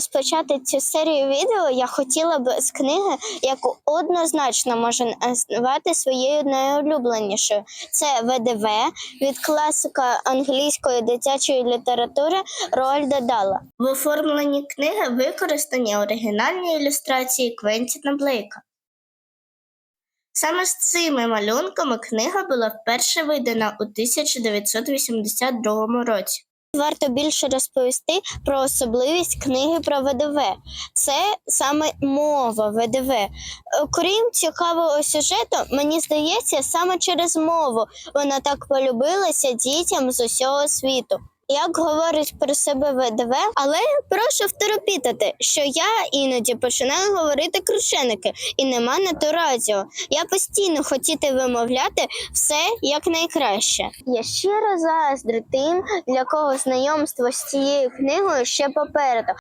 розпочати цю серію відео, я хотіла б з книги, яку однозначно можу назвати своєю найулюбленішою. Це ВДВ від класика англійської дитячої літератури Роальда Дала. В оформленні книги використані оригінальні ілюстрації Квентіна Блейка. Саме з цими малюнками книга була вперше видана у 1982 році. Варто більше розповісти про особливість книги про ВДВ. Це саме мова ВДВ. Окрім цікавого сюжету, мені здається, саме через мову вона так полюбилася дітям з усього світу. Як говорить про себе ВДВ, але прошу второпітати, що я іноді починаю говорити крушеники, і нема на то радіо. Я постійно хотіти вимовляти все як найкраще. Я щиро заздрю тим, для кого знайомство з цією книгою ще попереду.